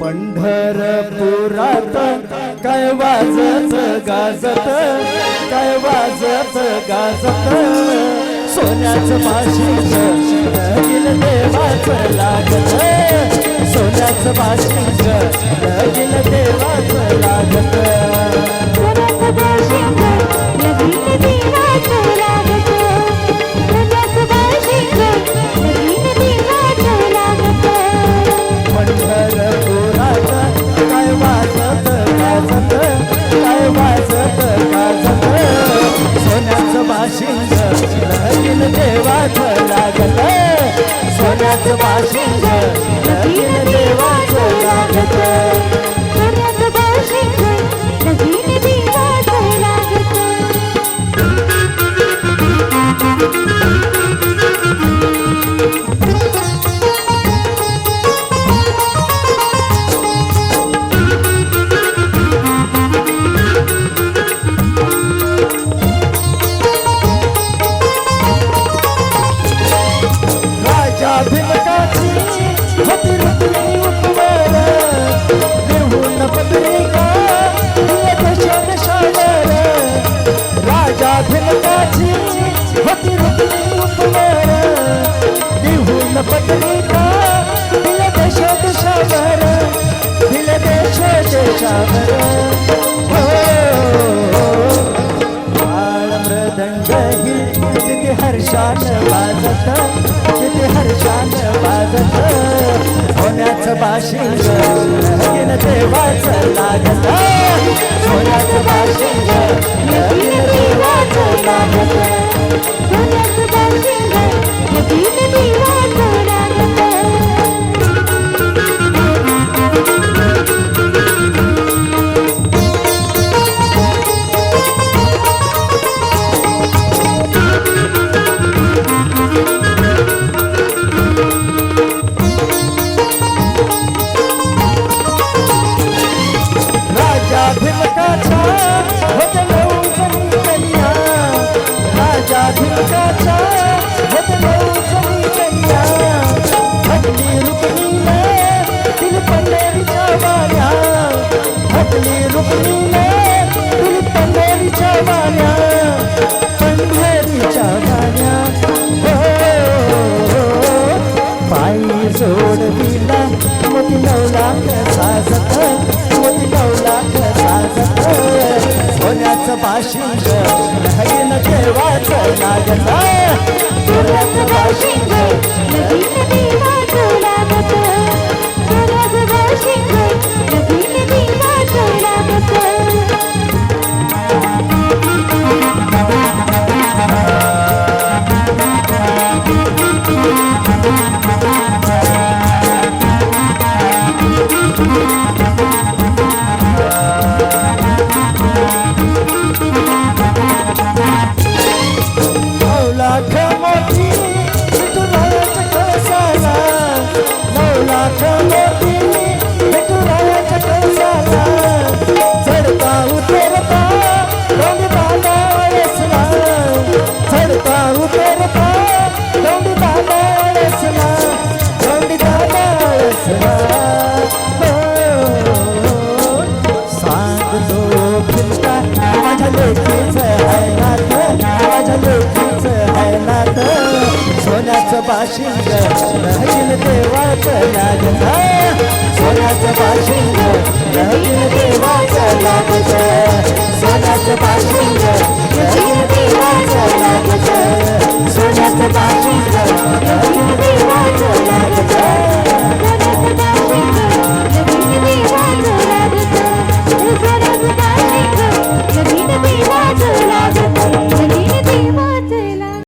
पंढरपुरात काय वाजत गाजत काय वाजत गाजत? सोन्याचं भाषिक लगीन देवाचं लागत सोन्याचं भाषिक लगीन देवाचं लागत. सोन्याचं राजा होती रुक्मिणी उपवर लिहून पत्रिका दिल्या देश देशावर देश देशावर मृदंग ही किती हर्षान वाजत किती हर्षान वाजत. सोन्याचं बाशिंग देवाचं लागत. सोन्याचं बाशिंग लगीन मोती साजत. साजत. सोन्याचं बाशिंग देवाचं लागत सोन्याचं बाशिंग राजा सोन्याचं पाशिंग नवीन देवाचा लाभचा सोन्याचं पाशिंग